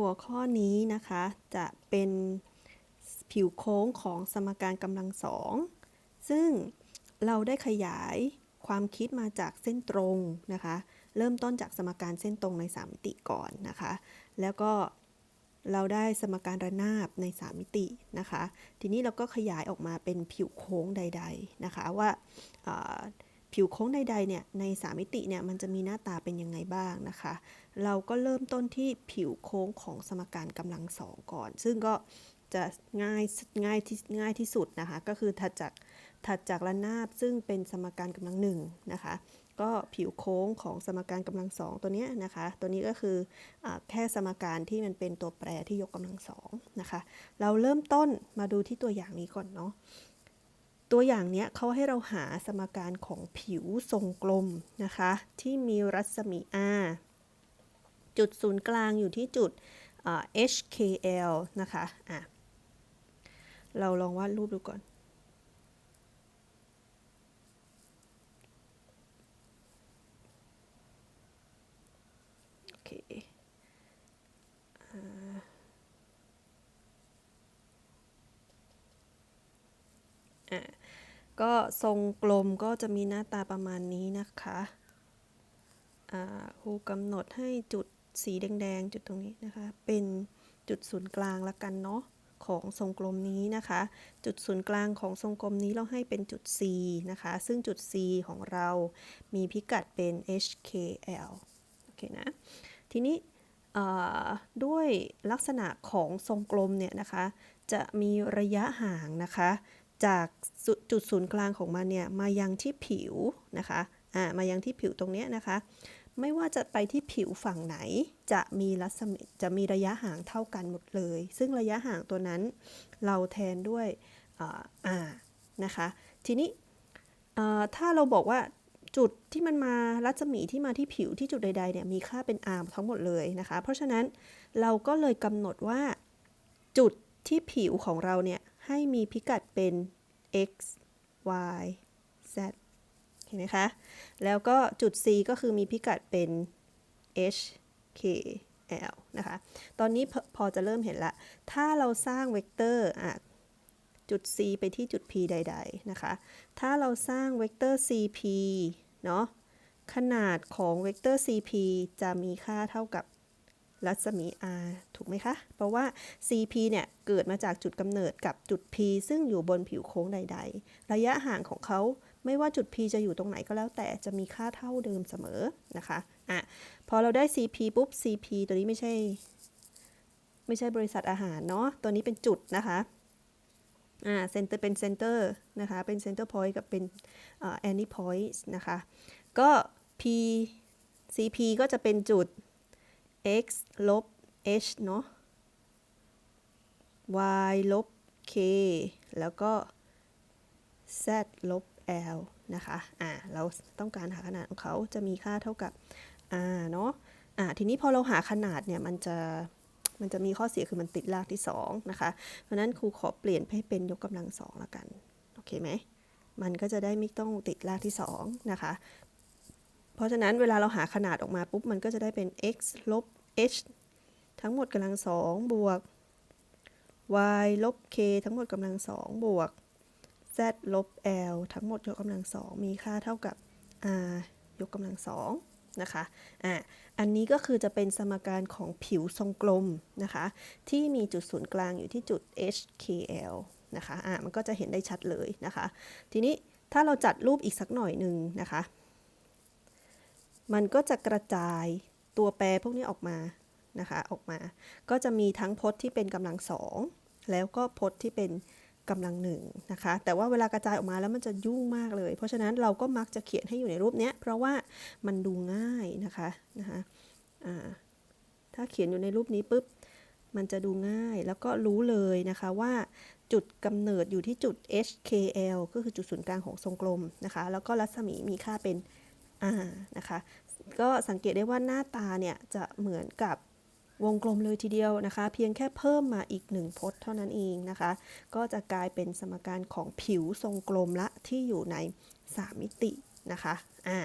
หัวข้อนี้นะคะ จะเป็นผิวโค้งของสมการกำลังสอง ซึ่งเราได้ขยายความคิดมาจากเส้นตรงนะคะ เริ่มต้นจากสมการเส้นตรงใน3มิติก่อนนะคะ แล้วก็เราได้สมการระนาบใน 3 มิตินะคะ ทีนี้เราก็ขยายออกมาเป็นผิวโค้งใด ๆนะคะว่าอ่า ผิวโค้งใดๆเนี่ยใน 3 มิติเนี่ยมันจะมีหน้าตาเป็นยังไงบ้างนะคะ เราก็เริ่มต้นที่ผิวโค้งของสมการกำลังสองก่อน ซึ่งก็จะง่ายง่ายที่ง่ายที่สุดนะคะ ก็คือถัดจากถัดจากระนาบซึ่งเป็นสมการกำลังหนึ่งนะคะ ก็ผิวโค้งของสมการกำลังสองตัวเนี้ยนะคะ ตัวนี้ก็คืออแค่สมการที่มันเป็นตัวแปรที่ยกกำลังสองนะคะ เราเริ่มต้นมาดูที่ตัวอย่างนี้ก่อนเนาะ ตัวอย่างเนี้ยเขาให้เราหาสมการของผิวทรงกลมนะคะ ที่มีรัศมี r จุดศูนย์กลางอยู่ที่จุด HKL นะคะอะเราลองวาดรูปดูก่อน โอเคอ่าอะ ก็ทรงกลมก็จะมีหน้าตาประมาณนี้นะคะอ่าครูกำหนดให้จุดสีแดงๆ จุดตรงนี้นะคะ เป็นจุดศูนย์กลางละกันเนาะของทรงกลมนี้นะคะ จุดศูนย์กลางของทรงกลมนี้เราให้เป็นจุด C นะคะ ซึ่งจุด C ของเรามีพิกัดเป็น HKL โอเคนะ ทีนี้อ่าด้วยลักษณะของทรงกลมเนี่ยนะคะ จะมีระยะห่างนะคะ จากจุดศูนย์กลางของมันเนี่ยมายังที่ผิวนะคะอ่ามายังที่ผิวตรงนี้นะคะ ไม่ว่าจะไปที่ผิวฝั่งไหนจะมีรัศมีจะมีระยะห่างเท่ากันหมดเลย ซึ่งระยะห่างตัวนั้นเราแทนด้วยอ่านะคะ ทีนี้เอ่อถ้าเราบอกว่าจุดที่มันมารัศมีที่มาที่ผิวที่จุดใดๆเนี่ยมีค่าเป็น r ทั้งหมดเลยนะคะ เพราะฉะนั้นเราก็เลยกำหนดว่าจุด ที่ผิวของเราเนี่ย ให้มีพิกัดเป็น x y z เห็นไหมคะ แล้วก็จุด C ก็คือมีพิกัดเป็น h k l นะคะ ตอนนี้พอพอจะเริ่มเห็นละ ถ้าเราสร้างเวกเตอร์อะจุด C ไปที่จุด P ใด ๆ นะคะ ถ้าเราสร้างเวกเตอร์ CP เนาะ ขนาดของเวกเตอร์ CP จะมีค่าเท่ากับ รัศมี r ถูกไหมคะ เพราะว่า CP เนี่ย เกิดมาจากจุดกำเนิดกับจุด P ซึ่งอยู่บนผิวโค้งใด ๆ ระยะห่างของเขาไม่ว่าจุด P จะอยู่ตรงไหนก็แล้วแต่จะมีค่าเท่าเดิมเสมอนะคะ อะ พอเราได้ CP ปุ๊บ CP ตัวนี้ไม่ใช่ ไม่ใช่บริษัทอาหารเนาะ ตัวนี้เป็นจุดนะคะ อ่า เซนเตอร์เป็นเซนเตอร์นะคะ เป็นเซนเตอร์พอยต์กับเป็นแอนนี่พอยต์นะคะ ก็ P CP ก็จะเป็นจุด x ลบ h เนาะ y ลบ k แล้วก็ z ลบ l นะคะ อ่า เราต้องการหาขนาดของเขาจะมีค่าเท่ากับ r เนาะ อ่า ทีนี้พอเราหาขนาดเนี่ย มันจะมันจะมีข้อเสียคือมันติดรากที่ 2 นะคะ เพราะนั้นครูขอเปลี่ยนให้เป็นยกกำลังสองละกัน โอเคไหม มันก็จะได้ไม่ต้องติดรากที่ 2 นะคะ เพราะฉะนั้นเวลาเราหาขนาดออกมาปุ๊บมันก็จะได้เป็น x ลบ h ทั้งหมดกำลังสองบวก y ลบ k ทั้งหมดกำลังสองบวก z ลบ l ทั้งหมดยกกำลังสองมีค่าเท่ากับ r ยกกำลังสองนะคะอะอันนี้ก็คือจะเป็นสมการของผิวทรงกลมนะคะ ที่มีจุดศูนย์กลางอยู่ที่จุด HKL นะคะอะมันก็จะเห็นได้ชัดเลยนะคะ ทีนี้ถ้าเราจัดรูปอีกสักหน่อยหนึ่งนะคะ มันก็จะกระจายตัวแปรพวกนี้ออกมานะคะ ออกมา ก็จะมีทั้งพจน์ที่เป็นกำลังสองแล้วก็พจน์ที่เป็นกำลังหนึ่งนะคะ แต่ว่าเวลากระจายออกมาแล้วมันจะยุ่งมากเลย เพราะฉะนั้นเราก็มักจะเขียนให้อยู่ในรูปเนี้ยเพราะว่ามันดูง่ายนะคะนะคะถ้าเขียนอยู่ในรูปนี้ปุ๊บมันจะดูง่ายแล้วก็รู้เลยนะคะว่าจุดกำเนิดอยู่ที่จุด HKL ก็คือจุดศูนย์กลางของทรงกลมนะคะ แล้วก็รัศมีมีค่าเป็น r นะคะ ก็สังเกตได้ว่าหน้าตาเนี่ยจะเหมือนกับวงกลมเลยทีเดียวนะคะ เพียงแค่เพิ่มมาอีกหนึ่งพจน์เท่านั้นเองนะคะ ก็จะกลายเป็นสมการของผิวทรงกลมละที่อยู่ใน 3 มิตินะคะอ่า